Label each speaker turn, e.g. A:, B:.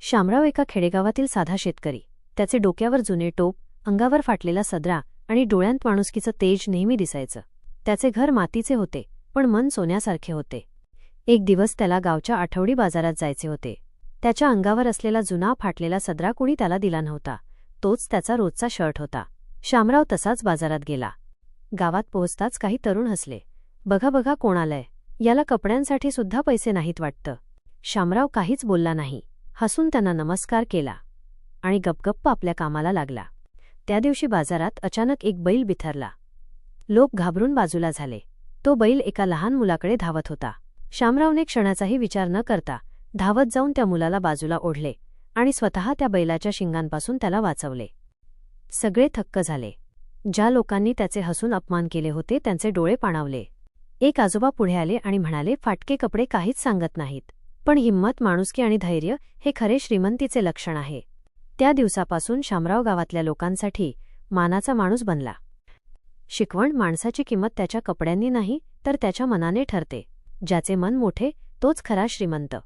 A: शामराव एका खेडेगावातील साधा शेतकरी. त्याचे डोक्यावर जुने टोप अंगावर फाटलेला सदरा आणि डोळ्यांत माणुसकीचं तेज नेहमी दिसायचं. त्याचे घर मातीचे होते पण मन सोन्यासारखे होते. एक दिवस त्याला गावच्या आठवडी बाजारात जायचे होते. त्याच्या अंगावर असलेला जुना फाटलेला सदरा कुणी त्याला दिला नव्हता. तोच त्याचा रोजचा शर्ट होता. शामराव तसाच बाजारात गेला. गावात पोहोचताच काही तरुण हसले. बघा बघा कोण आलंय. याला कपड्यांसाठी सुद्धा पैसे नाहीत वाटतं. शामराव काहीच बोलला नाही. हसून त्यांना नमस्कार केला आणि गपगप्प आपल्या कामाला लागला. त्या दिवशी बाजारात अचानक एक बैल बिथरला. लोक घाबरून बाजूला झाले. तो बैल एका लहान मुलाकडे धावत होता. शामरावने क्षणाचाही विचार न करता धावत जाऊन त्या मुलाला बाजूला ओढले आणि स्वतः त्या बैलाच्या शिंगांपासून त्याला वाचवले. सगळे थक्क झाले. ज्या लोकांनी त्याचे हसून अपमान केले होते त्यांचे डोळे पाणावले. एक आजोबा पुढे आले आणि म्हणाले फाटके कपडे काहीच सांगत नाहीत. पण हिंमत माणुसकी आणि धैर्य हे खरे श्रीमंतीचे लक्षण आहे. त्या दिवसापासून शामराव गावातल्या लोकांसाठी मानाचा माणूस बनला. शिकवण माणसाची किंमत त्याच्या कपड्यांनी नाही तर त्याच्या मनाने ठरते. ज्याचे मन मोठे तोच खरा श्रीमंत.